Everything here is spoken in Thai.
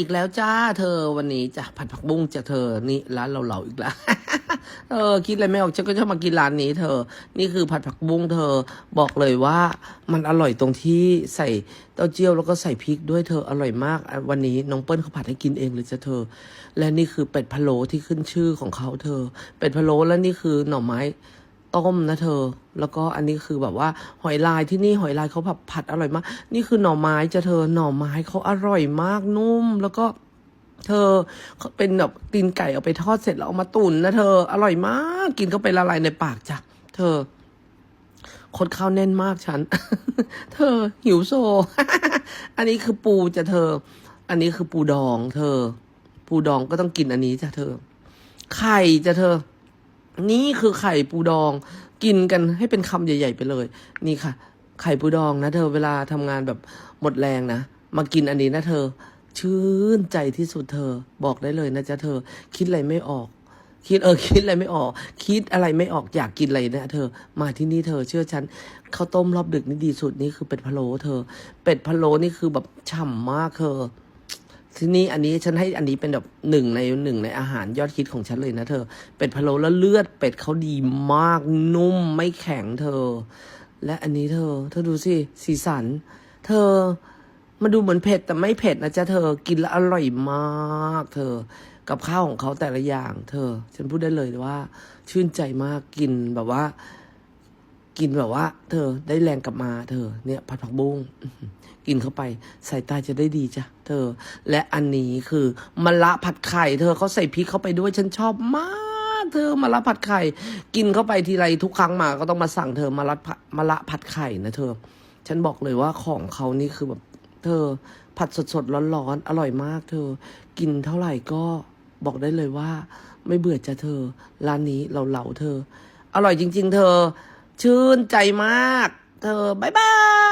อีกแล้วจ้าเธอวันนี้จ้ะผัดผักบุ้งจ้ะเธอนี่ร้านเราเหลาอีกแล้วเออคิดอะไรไม่ออกฉันก็ชอบมากินร้านนี้เธอ นี่คือผัดผักบุ้งเธอบอกเลยว่ามันอร่อยตรงที่ใส่เต้าเจี้ยวแล้วก็ใส่พริกด้วยเธออร่อยมาก วันนี้น้องเปิ้ลเขาผัดให้กินเองเลยจ้ะเธอ และนี่คือเป็ดพะโล้ที่ขึ้นชื่อของเขาเธอ เป็ดพะโล้แล้วนี่คือหน่อไม้ ต้มนะเธอ แล้วก็อันนี้คือแบบว่าหอยลายที่นี่หอยลายเขาแบบผัดอร่อยมาก นี่คือหน่อไม้จะเธอหน่อไม้เขาอร่อยมากนุ่ม แล้วก็เธอเขาเป็นแบบตีนไก่เอาไปทอดเสร็จแล้วเอามาตุ๋นนะเธอ อร่อยมากกินเข้าไปละลายในปากจ้ะเธอ คนข้าวแน่นมากฉัน เธอ หิวโซ อันนี้คือปูจะเธอ อันนี้คือปูดอง เธอ ปูดองก็ต้องกินอันนี้จ้ะเธอ ไข่จะเธอ นี่คือไข่ปูดอง กินกันให้เป็นคำใหญ่ ๆ ไปเลย นี่ค่ะ ไข่ปูดองนะ เธอเวลาทำงานแบบหมดแรงนะ มากินอันนี้นะเธอ ชื่นใจที่สุดเธอ บอกได้เลยนะจ๊ะเธอ คิดอะไรไม่ออก คิดเออคิดอะไรไม่ออก คิดอะไรไม่ออกอยากกินอะไรนะเธอ มาที่นี่เธอ เชื่อฉันข้าวต้มรอบดึกนี่ดีสุดนี่คือเป็ดพะโล้เธอ เป็ดพะโล้นี่คือแบบฉ่ำมากเธอ ที่นี่อันนี้ฉันให้อันนี้เป็นแบบหนึ่งในหนึ่งในอาหารยอดฮิตของฉันเลยนะเธอ เป็ดพะโล้แล้วเลือดเป็ดเขาดีมากนุ่มไม่แข็งเธอ และอันนี้เธอ เธอดูสิสีสัน เธอมาดูเหมือนเผ็ดแต่ไม่เผ็ดนะจ๊ะเธอกินแล้วอร่อยมาก เธอ กับข้าวของเขาแต่ละอย่าง เธอ ฉันพูดได้เลยว่า ชื่นใจมากกินแบบว่า กินแบบว่า เธอได้แรงกลับมา เธอ เนี่ยผัดผักบุ้งกินเข้าไปสายตาจะได้ดีจ้ะเธอ และอันนี้คือมะละผัดไข่ เธอเขาใส่พริกเข้าไปด้วยฉันชอบมาก เธอมะละผัดไข่ กินเข้าไปทีไรทุกครั้งมาก็ต้องมาสั่งเธอมะละผัดมะละผัดไข่นะเธอ ฉันบอกเลยว่าของเขานี่คือแบบ เธอ ผัดสดๆร้อนๆอร่อยมาก เธอ กินเท่าไหร่ก็บอกได้เลยว่า ไม่เบื่อจ้ะเธอ ร้านนี้เราเหลาเธอ อร่อยจริง ๆ เธอ ชื่นใจมาก เธอบายบาย